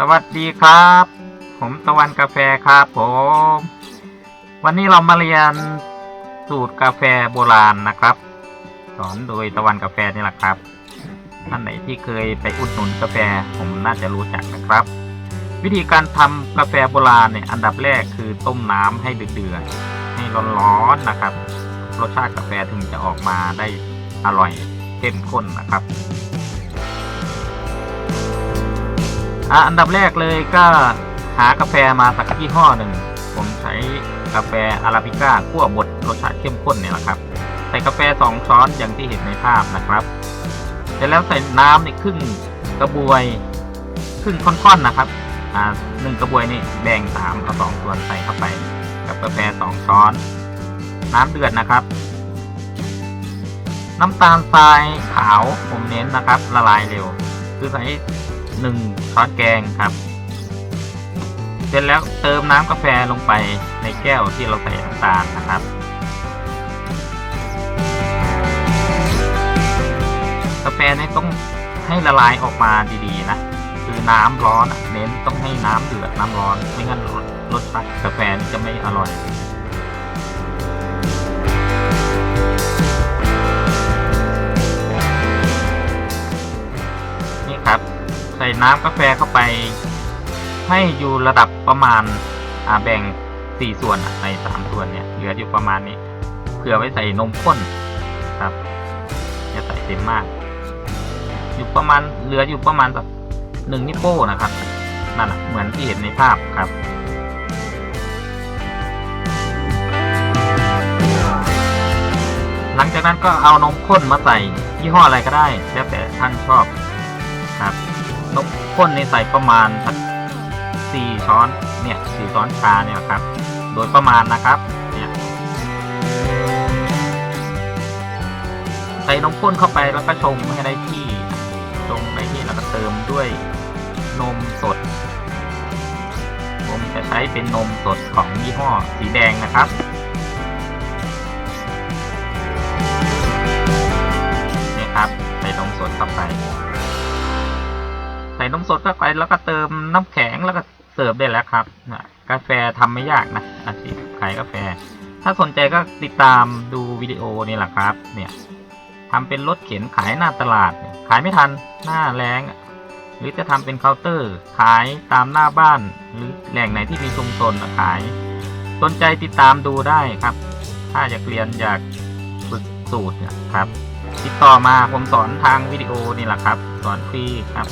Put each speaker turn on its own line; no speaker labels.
สวัสดีครับ ผมตะวันกาแฟครับผม วันนี้เรามาเรียนสูตรกาแฟโบราณนะครับ สอนโดยตะวันกาแฟนี่แหละครับ ท่านไหนที่เคยไปอุดหนุนกาแฟผมน่าจะรู้จักนะครับ วิธีการทำกาแฟโบราณเนี่ยอันดับแรกคือต้มน้ำให้เดือดๆให้ร้อนๆนะครับ รสชาติกาแฟถึงจะออกมาได้อร่อยเข้มข้นนะครับ อะอันดับแรกเลยก็หากาแฟมาสักยี่ห้อหนึ่ง ผมใช้กาแฟอาราบิก้าคั่วบดรสชาติเข้มข้นเนี่ยแหละครับ ใส่กาแฟสองช้อนอย่างที่เห็นในภาพนะครับ เสร็จแล้วใส่น้ำในครึ่งกระบวยครึ่งค่อนๆนะครับ อ่าหนึ่งกระบวยนี่แบ่งสามเอาสองส่วนใส่เข้าไป กับกาแฟสองช้อน น้ำเดือดนะครับ น้ำตาลทรายขาวผมเน้นนะครับ ละลายเร็ว คือใส่ หนึ่งช้อนแกงครับ เสร็จแล้วเติมน้ำกาแฟลงไปในแก้วที่เราใส่น้ำตาลนะครับ กาแฟนี่ต้องให้ละลายออกมาดีๆนะคือน้ำร้อนเน้นต้องให้น้ำเดือดน้ำร้อนไม่งั้นรสชาติกาแฟจะไม่อร่อย น้ำกาแฟเข้าไป ให้อยู่ระดับประมาณอ่าแบ่งสี่ส่วนในสามส่วนเนี่ยเหลืออยู่ประมาณนี้เผื่อไว้ใส่นมข้นครับอย่าใส่เต็มมาก อยู่ประมาณเหลืออยู่ประมาณแบบหนึ่งนิ้วโป้นะครับนั่นแหะเหมือนที่เห็นในภาพครับหลังจากนั้นก็เอานมข้นมาใส่ยี่ห้ออะไรก็ได้ แล้วแต่ท่านชอบครับ นมข้นในใส่ประมาณสักสี่ช้อนเนี่ยสี่ช้อนชาเนี่ยครับ โดยประมาณนะครับเนี่ยใส่นมข้นเข้าไปแล้วก็ชงให้ได้ที่ชงได้ที่แล้วก็เติมด้วยนมสด ผมจะใช้เป็นนมสดของยี่ห้อสีแดงนะครับ นมสดเข้าไปแล้วก็เติมน้ำแข็งแล้วก็เสิร์ฟได้แล้วครับกาแฟทำไม่ยากนะอาชีพขายกาแฟ ถ้าสนใจก็ติดตามดูวิดีโอนี่แหละครับ เนี่ยทำเป็นรถเข็นขายหน้าตลาด ขายไม่ทันหน้าแรงหรือจะทำเป็นเคาน์เตอร์ ขายตามหน้าบ้าน หรือแหล่งไหนที่มีชุมชนอะขาย สนใจติดตามดูได้ครับ ถ้าอยากเรียนอยากฝึกสูตรครับ ติดต่อมาผมสอนทางวิดีโอนี่แหละครับ สอนฟรีครับ